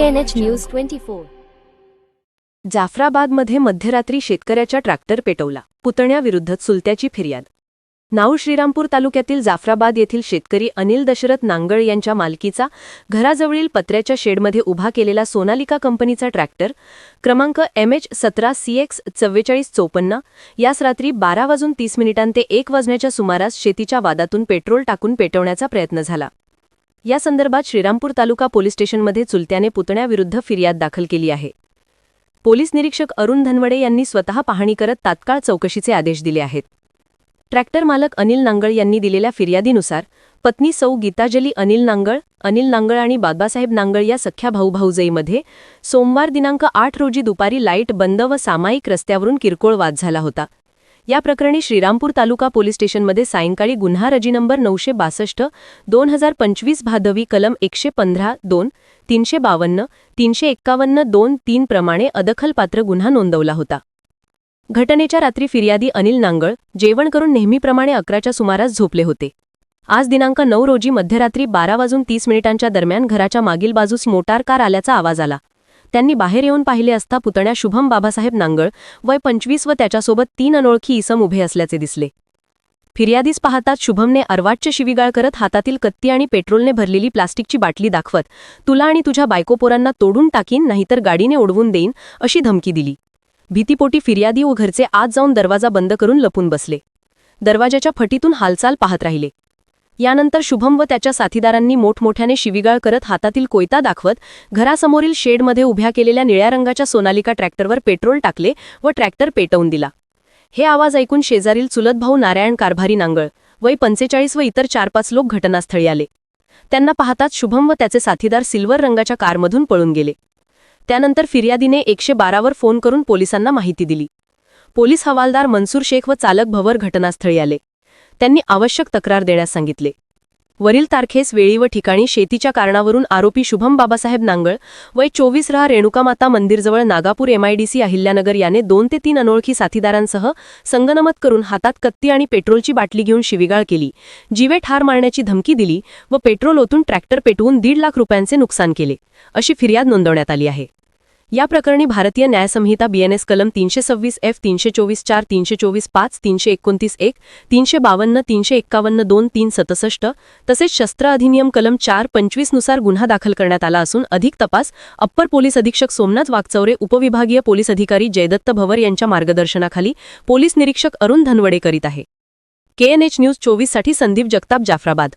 टीएनएच news twenty four जाफराबादमध्ये मध्यरात्री शेतकऱ्याच्या ट्रॅक्टर पेटवला. पुतण्याविरुद्ध चुलत्याची फिर्याद. नाऊ श्रीरामपूर तालुक्यातील जाफराबाद येथील शेतकरी अनिल दशरथ नांगळ यांच्या मालकीचा घराजवळील पत्र्याच्या शेडमध्ये उभा केलेला सोनालिका कंपनीचा ट्रॅक्टर क्रमांक एम एच सतरा सी एक्स चव्वेचाळीस चोपन्न यास रात्री बारा वाजून तीस मिनिटांते एक वाजण्याच्या सुमारास शेतीच्या वादातून पेट्रोल टाकून पेटवण्याचा प्रयत्न झाला. या संदर्भात श्रीरामपूर तालुका पोलीस स्टेशनमध्ये चुलत्याने पुतण्याविरुद्ध फिर्याद दाखल केली आहे. पोलीस निरीक्षक अरुण धनवडे यांनी स्वतः पाहणी करत तात्काळ चौकशीचे आदेश दिले आहेत. ट्रॅक्टर मालक अनिल नांगळ यांनी दिलेल्या फिर्यादीनुसार पत्नी सौ गीताजली अनिल नांगळ अनिल नांगळ आणि बाबासाहेब नांगळ या सख्या भाऊभाऊजईमध्ये सोमवार दिनांक आठ रोजी दुपारी लाइट बंद व सामायिक रस्त्यावरून किरकोळ वाद झाला होता. या प्रकरणी श्रीरामपूर तालुका पोलीस स्टेशनमध्ये सायंकाळी गुन्हा रजी नंबर नऊशे बासष्ट दोन हजार पंचवीस भादवी कलम एकशे पंधरा दोन तीनशे बावन्न तीनशे एक्कावन्न दोन तीन प्रमाणे अदखलपात्र गुन्हा नोंदवला होता. घटनेच्या रात्री फिर्यादी अनिल नांगळ जेवण करून नेहमीप्रमाणे अकराच्या सुमारास झोपले होते. आज दिनांक नऊ रोजी मध्यरात्री बारा वाजून तीस मिनिटांच्या दरम्यान घराच्या मागील बाजूस मोटार कार आल्याचा आवाज आला. त्यांनी बाहेर येऊन पाहिले असता पुतण्या शुभम बाबासाहेब नांगळ वय पंचवीस व त्याच्यासोबत तीन अनोळखी इसम उभे असल्याचे दिसले. फिर्यादीस पाहताच शुभमने अर्वाच्य शिवीगाळ करत हातातील कत्ती आणि पेट्रोलने भरलेली प्लास्टिकची बाटली दाखवत तुला आणि तुझ्या बायकोपोरांना तोडून टाकीन नाहीतर गाडीने ओढवून देईन अशी धमकी दिली. भीतीपोटी फिर्यादी व घरचे आत जाऊन दरवाजा बंद करून लपून बसले. दरवाजाच्या फटीतून हालचाल पाहत राहिले. यानंतर शुभम व त्याच्या साथीदारांनी मोठमोठ्याने शिवीगाळ करत हातातील कोयता दाखवत घरासमोरील शेडमध्ये उभ्या केलेल्या निळ्या रंगाच्या सोनालिका ट्रॅक्टरवर पेट्रोल टाकले व ट्रॅक्टर पेटवून दिला. हे आवाज ऐकून शेजारील चुलत भाऊ नारायण कारभारी नांगळ वय पंचेचाळीस व इतर चार पाच लोक घटनास्थळी आले. त्यांना पाहताच शुभम व त्याचे साथीदार सिल्वर रंगाच्या कारमधून पळून गेले. त्यानंतर फिर्यादीने एकशे बारावर फोन करून पोलिसांना माहिती दिली. पोलीस हवालदार मनसूर शेख व चालक भवर घटनास्थळी आले. त्यांनी आवश्यक तक्रार देण्यास सांगितले. वरील तारखेस वेळी व ठिकाणी शेतीच्या कारणावरून आरोपी शुभम बाबासाहेब नांगळ वय चोवीस रहा रेणुकामाता मंदिरजवळ नागापूर एमआयडीसी अहिल्यानगर याने दोन ते तीन अनोळखी साथीदारांसह संगनमत करून हातात कत्ती आणि पेट्रोलची बाटली घेऊन शिविगाळ केली. जीवे ठार मारण्याची धमकी दिली व पेट्रोल ओतून ट्रॅक्टर पेटवून दीड लाख रुपयांचे नुकसान केले. अशी फिर्याद नोंदवण्यात आली आहे. या प्रकरणी भारतीय न्यायसंहिता बीएनएस कलम तीनशे सव्वीस एफ तीनशे चोवीस चार तीनशे चोवीस पाच तीनशे एकोणतीस एक तीनशे बावन्न तीनशे एक्कावन्न दोन तीन सतसष्ट तसेच शस्त्र अधिनियम कलम चार पंचवीसनुसार गुन्हा दाखल करण्यात आला असून अधिक तपास अप्पर पोलीस अधीक्षक सोमनाथ वागचौरे उपविभागीय पोलीस अधिकारी जयदत्त भवर यांच्या मार्गदर्शनाखाली पोलीस निरीक्षक अरुण धनवडे करीत आहे. केएनएच न्यूज चोवीससाठी संदीप जगताप जाफराबाद.